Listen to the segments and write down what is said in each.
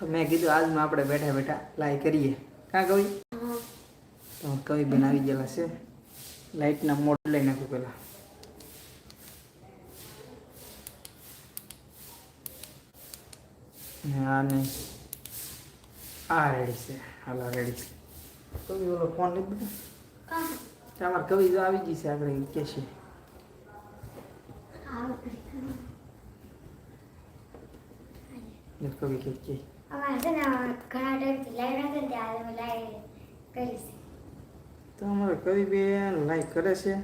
તો મેં કીધું આજમાં આપણે બેઠા બેઠા લાઈ કરીએ. કાં કવિ? તો કવિ બનાવી આવી ગયેલા છે. લાઇટના મોડ લઈ નાખું પેલા હા નહીં આ રેડી છે. હાલો રેડી કવિ ઓલો ફોન લઈ દીધો તમારે કવિ જો આવી ગઈ છે આપણે કે છે. ને કવિ કે કે અમારે છે ને ઘણા ટાઈમથી લાઈવ નથી ને ત્યારે અમે લાઈવ કરીશ તો અમારે કવિ બેન લાઈક કરે છે.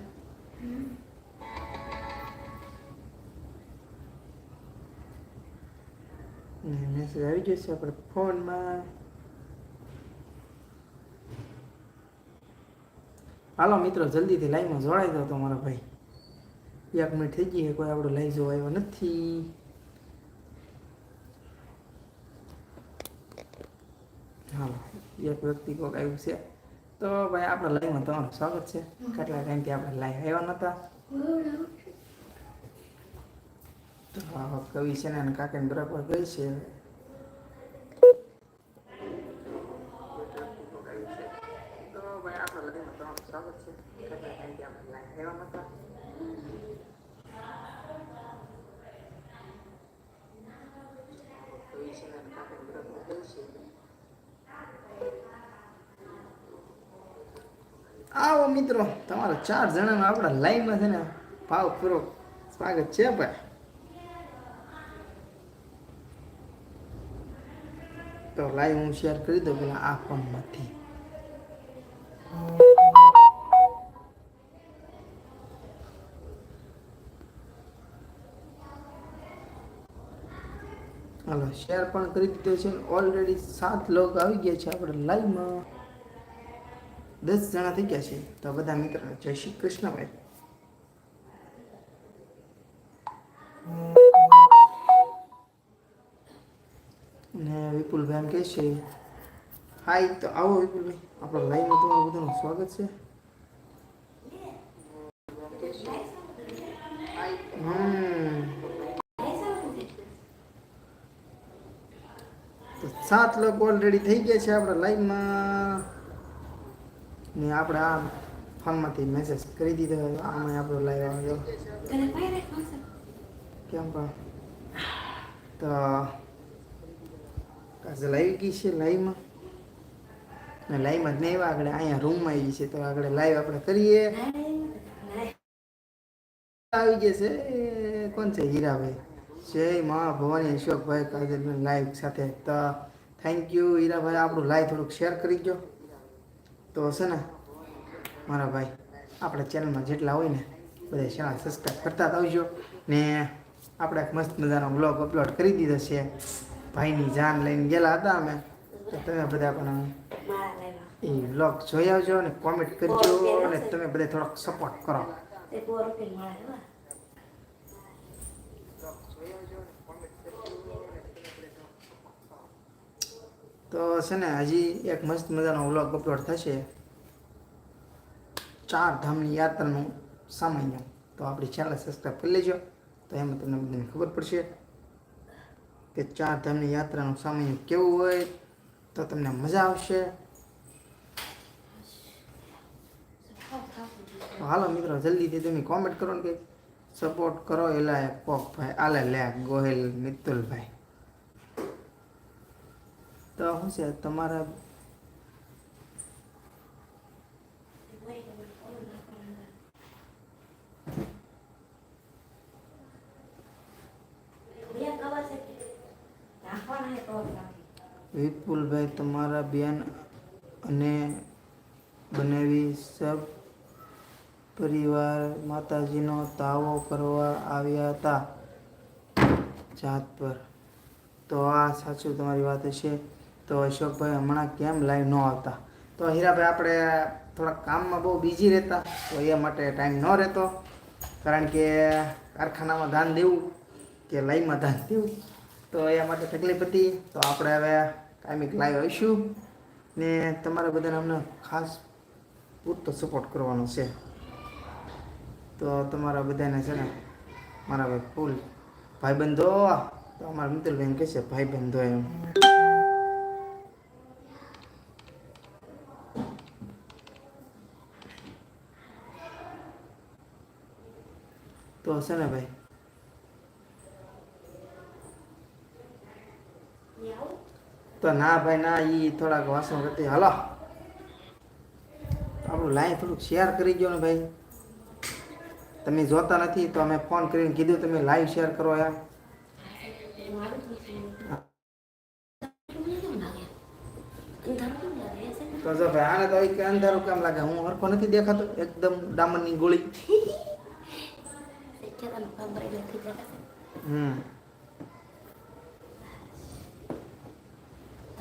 મેસેજ આવી જશે આપણે ફોનમાં. હાલો મિત્રો જલ્દીથી લાઈવમાં જોડાઈ દો તમારા ભાઈ. એક મિનિટ થઈ ગઈ કોઈ આપણો લાઈવ જોવા આવ્યો નથી. એક વ્યક્તિ કોઈક આવ્યું છે. તો ભાઈ, આપણા લાઈવમાં તમારું સ્વાગત છે. કેટલા ટાઈમથી આપણે લાઈવ આવ્યા નહોતા તો કવિ છે ને કાકાને બરાબર ગઈ છે. સ્વાગત છે કેટલા ટાઈમથી આપણે લાઈવ આવ્યા નહોતા કવિ છે ને એના કાકાને બરાબર ગઈ છે આવો મિત્રો, તમારા ચાર જણાના આપણા લાઈવમાં છે ને ભાવપૂર્વક સ્વાગત છે ભાઈ. તો લાઈવ હું શેર કરી દઉં પેલા આ ફોનમાંથી હાલો શેર પણ કરી દીધો છે ઓલરેડી સાત લોક આવી ગયા છે આપણે લાઈવમાં દસ જણા થઈ ગયા છે. તો બધા મિત્રો, જય શ્રી કૃષ્ણભાઈ ને વિપુલભાઈ એમ કહે છે, હાય, તો આવો વિપુલભાઈ. આપણા લાઈવમાં તમારું બધાનું સ્વાગત છે. સાત લોકો ઓલરેડી થઈ ગયા છે આપણા લાઈવમાં ને આપણે આ ફોનમાંથી મેસેજ કરી દીધો આમાં આપણો લાઈવ આવ્યો કેમ પણ? તો કાજલ આવી ગઈ છે લાઈવમાં ને લાઈવમાં જ નહીં આવ્યા આગળ અહીંયા રૂમમાં આવી છે. તો આગળ લાઈવ આપણે કરીએ. આવી જશે છે. કોણ છે? હીરાભાઈ. જય મા ભવાની અશોકભાઈ કાજલબેન લાઈવ સાથે. તો થેન્ક યુ હીરાભાઈ. આપણું લાઈવ થોડુંક શેર કરી દો તો છે ને મારા ભાઈ આપણા ચેનલમાં જેટલા હોય ને બધા ચેનલ સબસ્ક્રાઈબ કરતા આવજો. ને આપણે મસ્ત મજાનો બ્લોગ અપલોડ કરી દીધો છે. ભાઈની જાન લઈને ગયેલા હતા અમે. તો તમે બધા પણ એ બ્લોગ જોઈ આવજો અને કોમેન્ટ કરજો અને તમે બધા થોડોક સપોર્ટ કરો. તો છે ને હજી એક મસ્ત મજાનો વ્લોગ અપલોડ થશે. ચાર ધામની યાત્રાનું સામાન્ય. તો આપણી ચેનલ સબસ્ક્રાઈબ કરી લેજો. તો એમાં તમને બધાને ખબર પડશે કે ચાર ધામની યાત્રાનું સામાન્ય કેવું હોય, તો તમને મજા આવશે. હાલો મિત્રો, જલ્દીથી તમે કોમેન્ટ કરો ને કે સપોર્ટ કરો એલા કોક ભાઈ આલે લે ગોહિલ મિતુલભાઈ તો શું છે? તમારા વિપુલભાઈ, તમારા બેન અને બનેવી સબ પરિવાર માતાજીનો તાવો કરવા આવ્યા હતા જાત પર. તો આ સાચું તમારી વાત હશે. તો અશોકભાઈ હમણાં કેમ લાઈવ ન આવતા? તો હીરાભાઈ, આપણે થોડા કામમાં બહુ બિઝી રહેતા, તો એ માટે ટાઈમ ન રહેતો. કારણ કે કારખાનામાં ધાન દેવું કે લાઈવમાં ધાન દેવું, તો એ માટે તકલીફ હતી. તો આપણે હવે કાયમિક લાઈવ આવીશું ને તમારા બધાને અમને ખાસ પૂરતો સપોર્ટ કરવાનો છે. તો તમારા બધાને છે ને, મારા ભાઈ ફૂલ ભાઈબંધો, તો અમારા મિત્રભાઈ કહે છે, ભાઈબંધો એમ. તો હશે ને ભાઈ? તો ના ભાઈ, ના એ થોડાક વાસણ કરતી હાલો. આપણું લાઈન થોડુંક શેર કરી ગયો ને ભાઈ. તમે જોતા નથી તો અમે ફોન કરીને કીધું તમે લાઈવ શેર કરો એમ. ભાઈ, આને તો અંધારું કેમ લાગે? હું હરખો નથી દેખાતો. એકદમ ડામરની ગોળી. હમ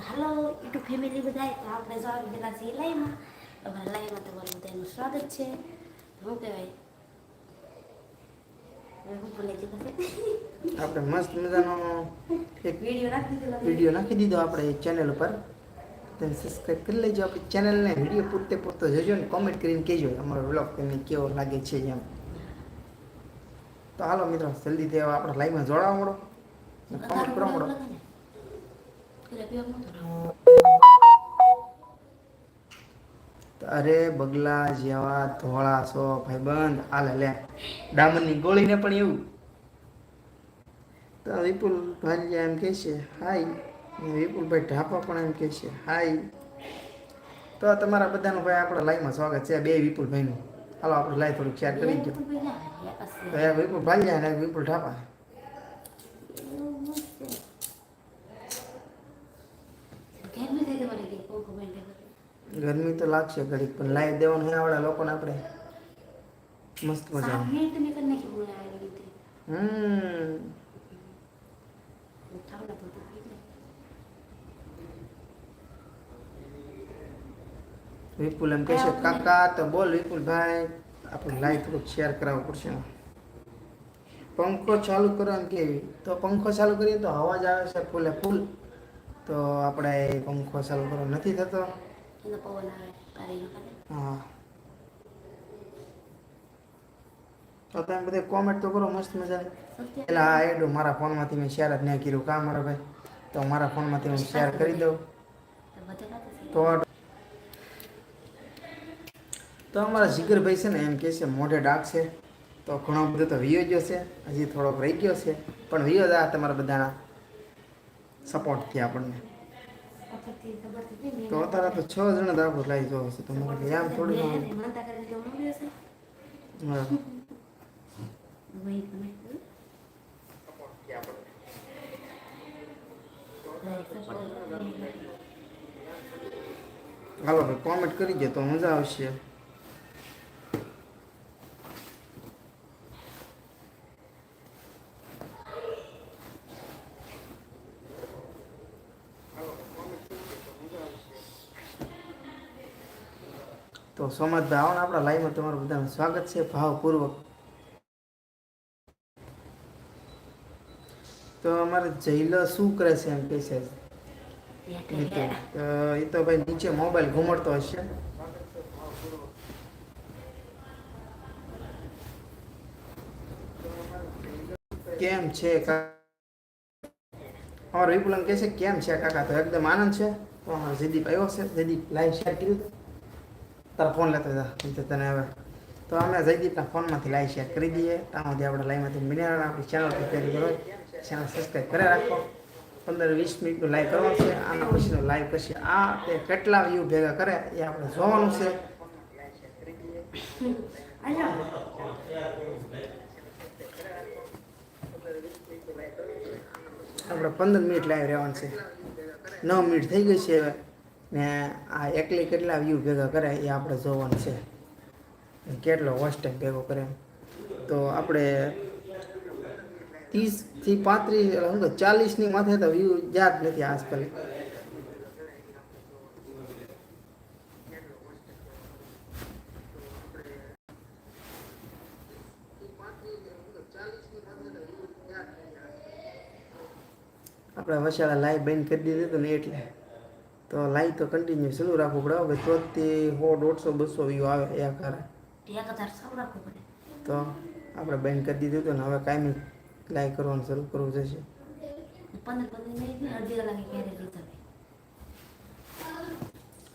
હાલો યુટ્યુબ ફેમિલી બધા તો આપણે જો આવી ગયેલા છીએ લાઈમાં અમારા લાઈમાં તમારું બધાનું સ્વાગત છે શું કહેવાય હવે હું ભૂલાઈ ગઈ પછી આપણે મસ્ત મજાનો એક વીડિયો રાખી દીધો. વીડિયો નાખી દીધો આપણે ચેનલ ઉપર. તમે સબસ્ક્રાઈબ કરી લેજો. આપણી ચેનલને વીડિયો પૂરતે પૂરતો જોજો ને કોમેન્ટ કરીને કહેજો. અમારો વ્લોગ તમને કેવો લાગે છે એમ. તો હાલો મિત્રો જલ્દી તે આપણે લાઈવમાં જોડાવા મળો. કોમેન્ટ કરવા મળો અરે બગલા જેવા ધોળા છો ભાઈબંધ. હાલે લે. ડામરની ગોળીને પણ એવું. તો વિપુલ ભાઈ એમ કહે છે હાય. વિપુલભાઈ ઢાપા પણ એમ કહે છે હાય. તો તમારા બધાનું ભાઈ આપણા લાઈવમાં સ્વાગત છે બે વિપુલભાઈનું. હાલો આપણે લાઈવ થોડુંક શેર કરી દો તો એક વિપુલ ભાઈ અને એક વિપુલ ઢાપા ગરમી તો લાગશે ઘડીક પણ લાઈવ દેવાનું હોય આવડે લોકોને આપણે મસ્ત મજા હમ વિપુલ એમ કહેશે કાકા તો બોલ વિપુલભાઈ આપણે લાઈવ થોડુંક શેર કરાવવું પડશે પંખો ચાલુ કરો એમ કેવી તો પંખો ચાલુ કરીએ તો અવાજ આવે છે ફૂલે ફૂલ. તો આપણે પંખો ચાલુ કરો નથી થતો. હા. તો તમે બધે કોમેન્ટ તો કરો મસ્ત મજાની. પેલા આ એડું મારા ફોનમાંથી મેં શેર જ નહીં કર્યું. કા મારા ભાઈ? તો મારા ફોનમાંથી હું શેર કરી દઉં. તો તો અમારા જીગરભાઈ છે ને એમ કહે છે, મોઢે ડાક છે. તો ઘણો બધો તો વિયો ગયો છે. હજી થોડોક રહી ગયો છે. પણ વિયો આ તમારા બધાના સપોર્ટથી આપણને. તો અત્યારે તો છ જણા દાખલો લાવી જોવો છે. તમારે આમ થોડું હા. હાલો કોમેન્ટ કરી દે તો મજા આવશે. તો સોમતભાઈ આવો ને આપણા લાઈવમાં તમારું બધાનું સ્વાગત છે, ભાવપૂર્વક. તો અમારે જૈલો શું કરે છે એમ કહે છે? એ તો ભાઈ નીચે મોબાઈલ ઘુમડતો હશે. કેમ છે અમારો વિપુલ એમ કહે છે, કેમ છે કાકા? તો એકદમ આનંદ છે. તો જયદીપ આવ્યો છે. જયદીપ લાઈવ શેર કર્યું તારા ફોન લેતો હતા તને હવે તો અમે જયદીપના ફોનમાંથી લાઈવ શેર કરી દઈએ. આમાંથી આપણે લાઈવમાંથી મિનરલ આપણી ચેનલ તૈયારી કરો. ચેનલ સબસ્ક્રાઈબ કરી રાખો. પંદર વીસ મિનિટનું લાઈવ કરવાનું છે. આના પછીનું લાઈવ પછી આ તે કેટલા વ્યૂ ભેગા કરે એ આપણે જોવાનું છે. આપણે પંદર મિનિટ લાઈવ રહેવાનું છે. નવ મિનિટ થઈ ગઈ છે હવે. ને આ એકલી કેટલા વ્યૂ ભેગા કરે એ આપણે જોવાનું છે. કેટલો વોચ ટાઈમ ભેગો કરે. તો આપણે ત્રીસથી પાંત્રીસ શું કે ચાલીસની માથે તો વ્યૂ યાદ નથી આજકાલ. આપણે વસાળા લાઈવ બંધ કરી દીધું હતું ને એટલે. તો લાઈવ તો કન્ટિન્યુ ચાલુ રાખવું પડે. હવે તો તે સો દોઢસો બસો વ્યૂ આવે એ આકારે તો આપણે બેન કરી દીધું હતું ને હવે કાયમી લાઈવ કરવાનું શરૂ કરવું જશે.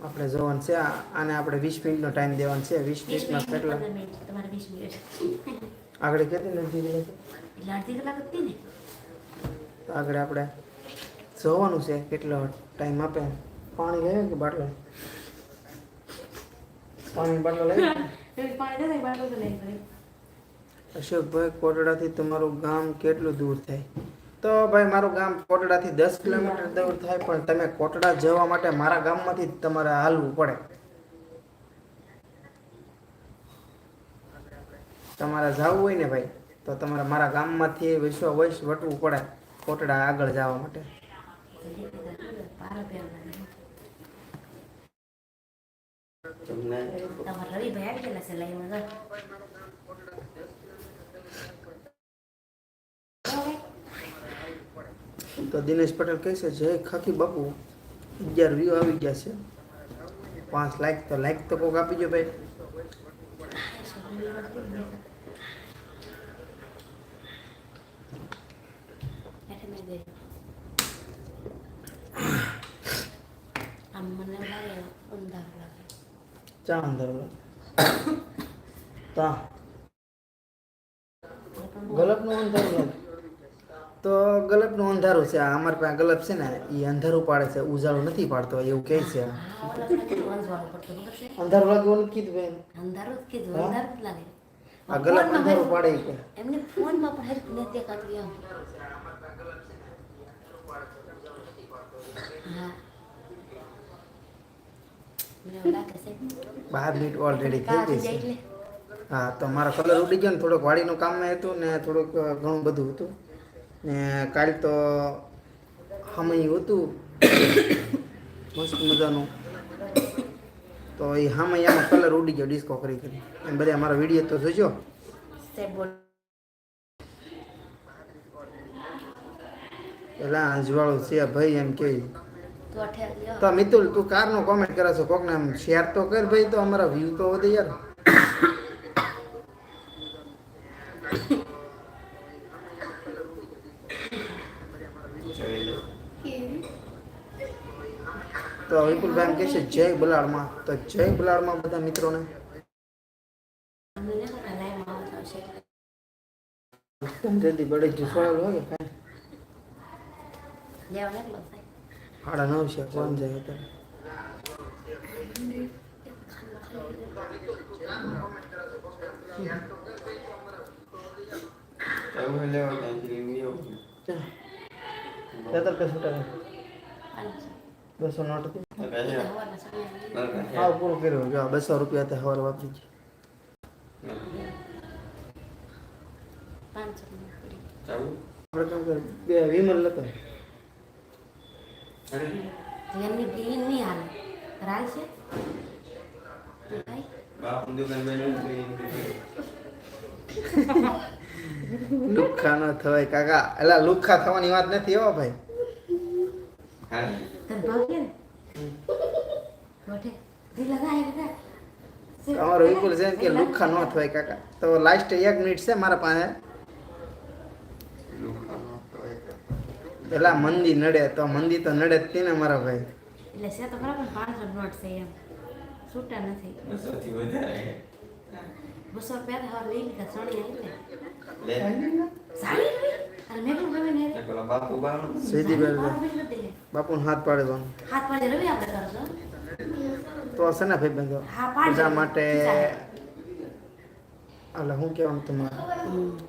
આપણે જોવાનું છે. આને આપણે વીસ મિનિટનો ટાઈમ દેવાનો છે. વીસ મિનિટમાં મિનિટ કેટલા? આગળ કેટલી નથી અડધી કલાક? હતી ને આગળ આપણે જોવાનું છે. કેટલો ટાઈમ આપે? પાણી લઈએ કે બાટલો પાણી બાટલો લઈ અશોકભાઈ કોટડાથી તમારું ગામ કેટલું દૂર થાય? તો ભાઈ મારું ગામ કોટડાથી દસ કિલોમીટર દૂર થાય પણ તમે કોટડા જવા માટે મારા ગામમાંથી જ તમારે હાલવું પડે. તમારે જવું હોય ને ભાઈ તો તમારે મારા ગામમાંથી વિશ્વ વૈશ વટવું પડે કોટડા આગળ જવા માટે. પારો પહેરવા તમને તમારા રવિભાઈ આવી ગયેલા છે લાઈનમાં તો દિનેશ પટેલ કહે છે જય ખાકી બાપુ અગિયાર વ્યૂ આવી ગયા છે પાંચ લાઈક તો લાઈક તો કોક આપી દો ભાઈ આમ મને એવું લાગે અંધારું લાગે ચા અંદર તા. ગલપનું અંધારું તો ગલપનું અંધારું છે. આ અમારે પાસે ગલપ છે ને એ અંધારું પાડે છે. ઉજાળું નથી પાડતો એવું કહે છે. અંધારું લાગે કીધું બેન. અંધારું જ કીધું અંધારું લાગે. આ ગલપ અંધારું પાડે કે એમને ફોનમાં પણ હેલ્પ નથી દેખાતું એમ હા મને એવું લાગે છે બાર મિનિટ ઓલરેડી થઈ ગઈ છે. હા તો મારો કલર ઉડી ગયો ને થોડોક વાડીનું કામ હતું ને થોડુંક ઘણું બધું હતું. ને કાલ તો હામય હતું. મસ્ત મજાનું. તો એ હામૈયામાં કલર ઉડી ગયો ડિસ્કો કરી કરી. એમ બધા મારો વીડિયો તો જોજો. પેલા અજવાળું છે ભાઈ એમ કે. તો મિતુલ તું કારનો કોમેન્ટ કરે છો? કોકને આમ શેર તો કર ભાઈ તો અમારા વ્યૂ તો વધે યાર. તો વિપુલભાઈ એમ કહે છે જય બલાડમાં. તો જય બલાડમાં બધા મિત્રોને. જલ્દી બળે જુસવાળેલું હોય કે કાંઈ લેવા એટલો થાય સાડા નવ છે કોણ જાય અત્યારે તમે લેવા ત્યાંથી લઈને આવો. તેતર કે છૂટા આનું છે. બસો નોટ હતી તો કાંઈ એટલે હવારના સમયે ના, ના, હા પૂરું કર્યું જો બસો રૂપિયા તે હવાર વાપરી છે પાંચસો ની પડી. જાવું? આપણે કેમ કરે બે વિમલ લેતો જેમની બિલ નહીં હાલે. રાલ છે. લુખ્ખા ન થવાય કાકા. એલા લુખ્ખા થવાની વાત નથી હો ભાઈ. હા. તમારો વિપુલ છે કે લુખા ન થવાય કાકા. તો લાસ્ટ એક મિનિટ છે મારા પાસે લુખાનો તો એક. પેલા મંદી નડે તો મંદી તો નડે જ તે ને મારા ભાઈ. એટલે છે તો ખરા પણ પાંચસો નોટ છે એમ. છૂટા નથી. બસોથી વધારે. બસો રૂપિયા તો હવે લઈ લીધા સણી આવી ને. બાપુ હાથ પાડી હાથ પાડે રવિ આપણે તો? હશે ને ભાઈ બંધો? બધા માટે એટલે હું કહેવાનું તમારે?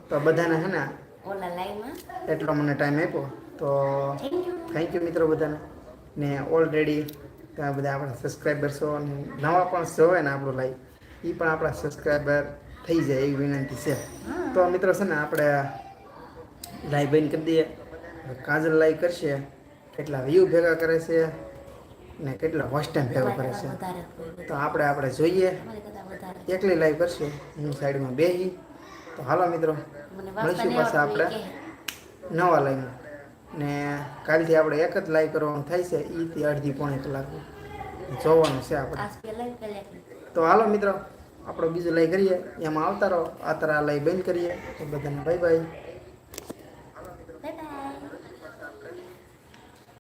તો બધાને હે ને એટલો મને ટાઈમ આપ્યો. તો થેન્ક યુ મિત્રો બધાને. ને ઓલરેડી તમે બધા આપણા સબસ્ક્રાઈબર્સો અને નવા પણ જોવે ને આપણું લાઈવ એ પણ આપણા સબસ્ક્રાઈબર થઈ જાય એવી વિનંતી છે. તો મિત્રો છે ને આપણે લાઈવ બંધ કરી દઈએ. કાજલ લાઈવ કરશે કેટલા વ્યૂ ભેગા કરે છે ને કેટલા વોચ ટાઈમ ભેગો કરે છે. તો આપણે આપણે જોઈએ. એકલી લાઈવ કરશે હું સાઈડમાં બેહી. તો હાલો મિત્રો મળીશું પાછા આપણે નવા લાઈવમાં ને કાલથી આપણે એક જ લાઈવ કરવાનું થાય છે એથી અડધી પોણી કલાક જોવાનું છે આપણે. તો હાલો મિત્રો આપણો બીજું લાઈવ કરીએ એમાં આવતા રહો આ તરા બંધ કરીએ. તો બધાને બાય બાય